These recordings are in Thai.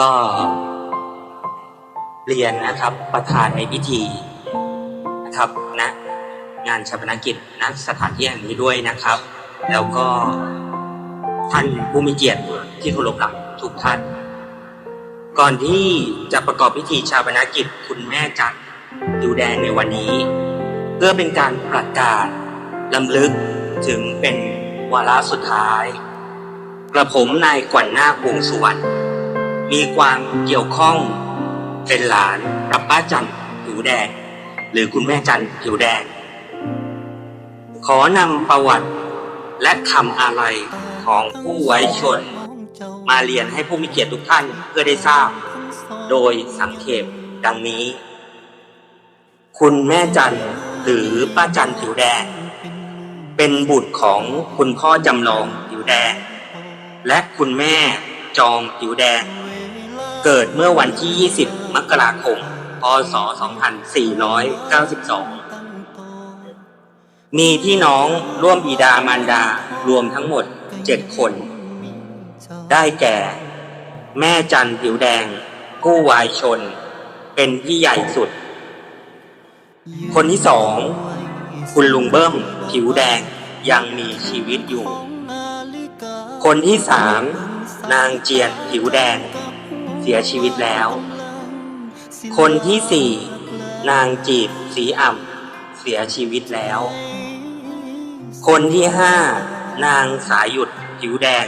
ก็เรียนนะครับประธานในพิธีนะครับณงานชาปนกิจณสถานที่แห่งนี้ด้วยนะครับ แล้วก็ท่านผู้มีเกียรติที่เคารพรักทุกท่าน ก่อนที่จะประกอบพิธีชาปนกิจคุณแม่จันดิวแดงในวันนี้ เพื่อเป็นการประกาศลำลึกถึงเป็นวาระสุดท้าย กระผมนายกวันนาควงสุวรรณ มีความเกี่ยวข้องเป็นหลานกับป้าจันผิวแดง หรือคุณแม่จันผิวแดง ขอนำประวัติและคำอะไรของผู้ไว้ชน มาเรียนให้ผู้มีเกียรติทุกท่านเพื่อได้ทราบ โดยสังเขปดังนี้ คุณแม่จันหรือป้าจันผิวแดง เป็นบุตรของคุณพ่อจำลองผิวแดง และคุณแม่จอมผิวแดง เกิดเมื่อวันที่ 20 มกราคม พศ 2492 มีพี่น้องร่วมบิดามารดารวมทั้งหมด 7 คน ได้แก่ แม่จันผิวแดง ผู้วายชน เป็นพี่ใหญ่สุด คนที่สองคุณลุงเบิ้มผิวแดงยังมีชีวิตอยู่ คนที่สามนางเจียนผิวแดง เสียชีวิตแล้ว คนที่สี่นางจีบสีอ่ำเสียชีวิตแล้ว คนที่ห้านางสายหยุดผิวแดง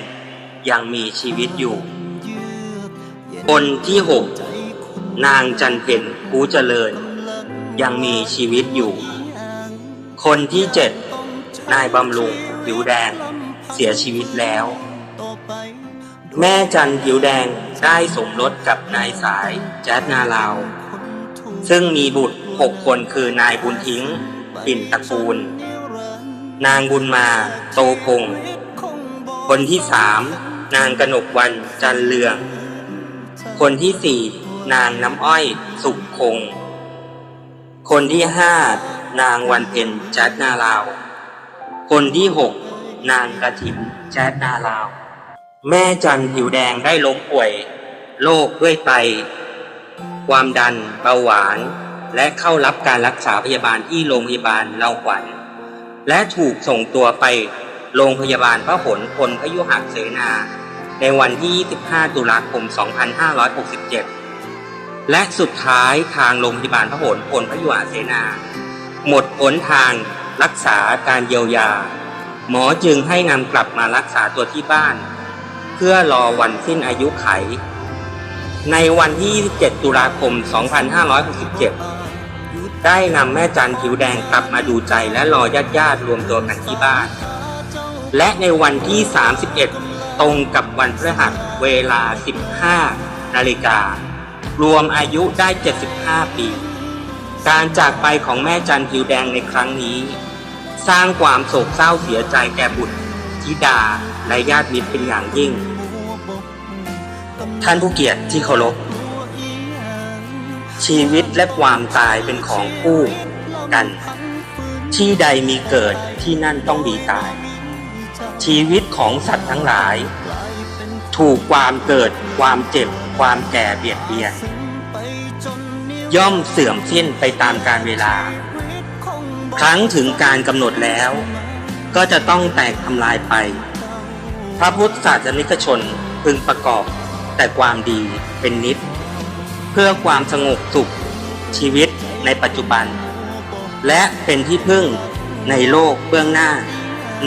ยังมีชีวิตอยู่ คนที่หกนางจันเพ็ญคูเจริญ ยังมีชีวิตอยู่ คนที่เจ็ดนายบำรุงผิวแดงเสียชีวิตแล้ว แม่จันผิวแดง ได้สมรสกับนายสายแจ๊ดนาลาว ซึ่งมีบุตรหกคนคือนายบุญทิ้งปิ่นตระกูล นางบุญมา โตพงคนที่สามนางกนกวันจันเรือง คนที่สี่นางน้ำอ้อยสุขคง คนที่ห้านางวันเพ็ญแจ๊ดนาลาว คนที่หกนางกระถินแจ๊ดนาลาว แม่จันผิวแดงได้ล้มป่วยโรคด้วยไต ความดันเบาหวาน และเข้ารับการรักษาพยาบาลที่โรงพยาบาลเลาขวัญ และถูกส่งตัวไปโรงพยาบาลพระหลพลพยุหเสนา ในวันที่ 25 ตุลาคม 2567 และสุดท้ายทางโรงพยาบาลพระหลพลพยุหเสนา หมดหนทางรักษาการเยียวยา หมอจึงให้นำกลับมารักษาตัวที่บ้าน พื่อรอวันสิ้นอายุไข ในวันที่ 27 ตุลาคม 2567 ได้นำแม่จันผิวแดงกลับมาดูใจและรอญาติญาติๆรวมตัวกันที่บ้าน และในวันที่ 31 ตรงกับวันพฤหัสเวลา 15 นาฬิกา รวมอายุได้ 75 ปี การจากไปของแม่จันผิวแดงในครั้งนี้ สร้างความโศกเศร้าเสียใจแก่บุตรธิดา และญาติมิตรเป็นอย่างยิ่ง ท่านผู้เกียรติที่เคารพ ชีวิตและความตายเป็นของคู่กัน ที่ใดมีเกิดที่นั่นต้องมีตาย ชีวิตของสัตว์ทั้งหลาย ถูกความเกิด ความเจ็บ ความแก่เบียดเบียน ย่อมเสื่อมสิ้นไปตามกาลเวลา ครั้งถึงการกำหนดแล้ว ก็จะต้องแตกทำลายไป พระพุทธศาสนิกชนพึงประกอบ แต่ความดีเป็นนิด เพื่อความสงบสุขชีวิตในปัจจุบัน และเป็นที่พึ่งในโลกเบื้องหน้า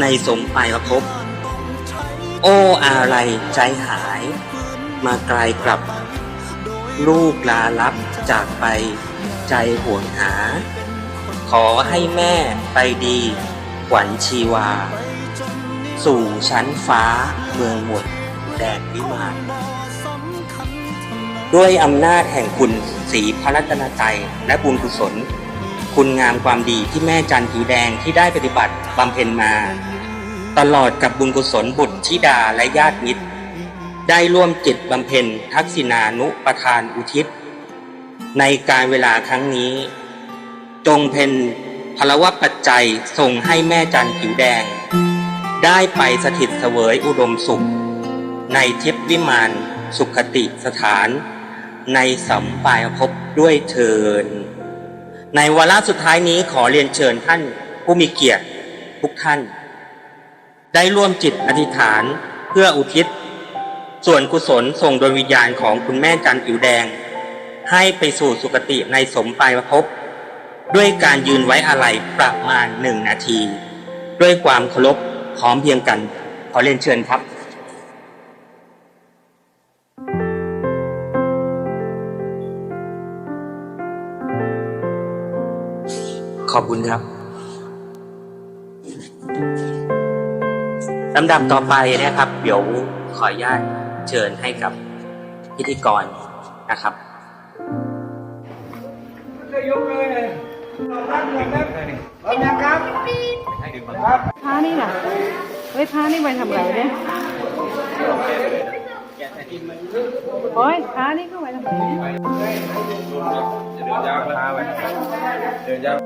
ในสมปลายภพโอ้อะไรใจหาย มาไกลกลับ ลูกลาลับจากไปใจห่วงหา ขอให้แม่ไปดีขวัญชีวา สู่ชั้นฟ้าเมืองหมดแดนวิมานด้วยอำนาจแห่งคุณสีพระรัตนตรัยและบุญกุศล คุณงามความดีที่แม่จันผิวแดงที่ได้ปฏิบัติบำเพ็ญมา ตลอดกับบุญกุศลบุตรธิดาและญาติมิตร ได้ร่วมจิตบำเพ็ญทักษิณานุประทานอุทิศ ในการเวลาครั้งนี้ จงเป็นพลวะปัจจัยส่งให้แม่จันผิวแดง ได้ไปสถิตเสวยอุดมสุข ในทิพวิมานสุขติสถาน ในสัมปายภพด้วยเทิน ในวาระสุดท้ายนี้ขอเรียนเชิญท่านผู้มีเกียรติทุกท่าน ได้ร่วมจิตอธิษฐานเพื่ออุทิศ ส่วนกุศลส่งดวงวิญญาณของคุณแม่จันผิวแดง ให้ไปสู่สุคติในสมปลายภพด้วยการยืนไว้อาลัยประมาณหนึ่งนาที ด้วยความเคารพ พร้อมเพรียงกัน ขอเรียนเชิญครับขอบคุณครับลำดับต่อไปนะครับ เดี๋ยวขออนุญาตเชิญให้กับพิธีกรนะครับ จะยกเลย ตั้งหน่อยครับพร้อมยังครับครับพระนี่น่ะเฮ้ยพระนี่ไปทำอะไรเนี่ยโอ้ยพระนี่ก็ไปทำอะไรเนี่ยเดินยาวพาไปเดินยาว